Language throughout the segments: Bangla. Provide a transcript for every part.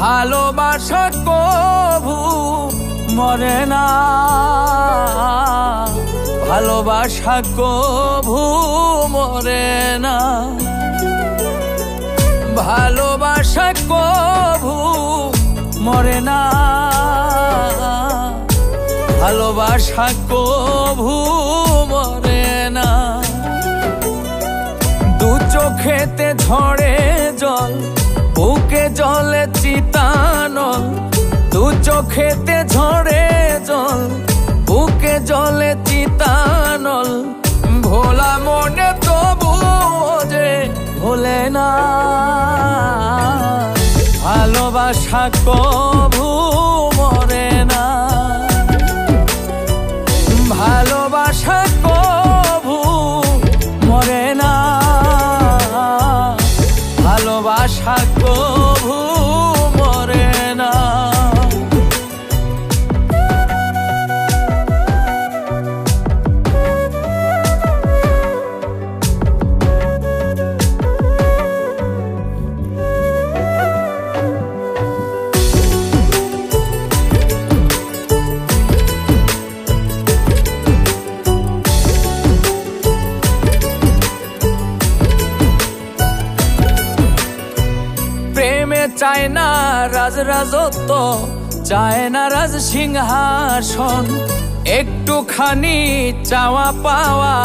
ভালোবাসা মরে না। ভালোবাসা কভু মরে না। ভালোবাসা না। ভালোবাসা কভু মরে না। দু চোখেতে ঝরে জল, বুকে জলে চিতানল দু চোখেতে ঝরে জল, বুকে জলে চিতানল ভোলা মনে তবু যে ভোলে না। ভালোবাসা কভু চায় না রাজ রাজত্ব চায় না রাজ সিংহাসন। একটুখানি চাওয়া পাওয়া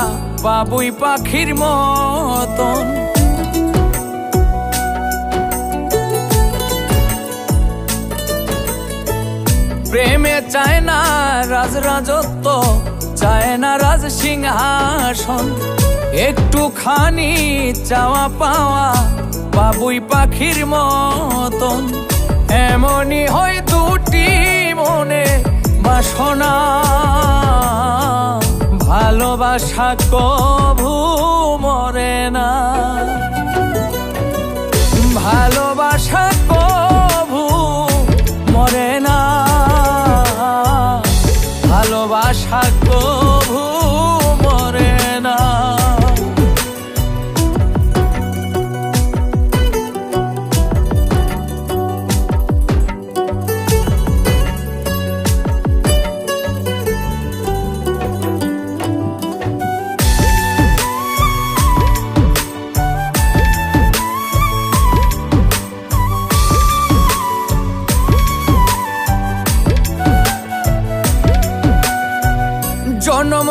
বাবুই পাখির মতন। প্রেমে চায় না রাজ রাজত্ব চায় না রাজ সিংহাসন। একটুখানি চাওয়া পাওয়া বাবুই পাখির মতন। এমনই হয় দুটি মনে বাসনা। ভালোবাসা কভু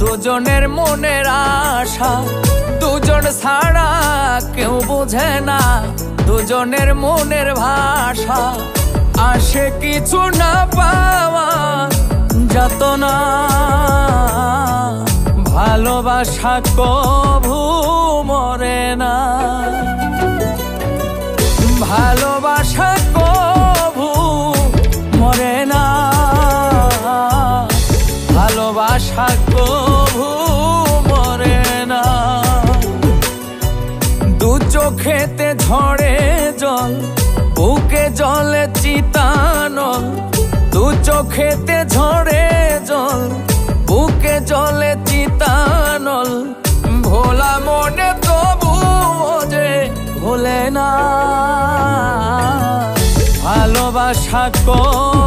দুজনের মনের আশা, দুজন ছাড়া কেউ বোঝে না। দুজনের মনের ভাষা, আসে কিছু না পাওয়া যত না। ভালোবাসা কভু মরে না। ভালোবাসা ঝরে জল, বুকে জলে চিতানল। দু চোখেতে ঝড়ে জল, বুকে জলে চিতানল। ভোলা মনে তবু যে ভোলে না ভালোবাসা না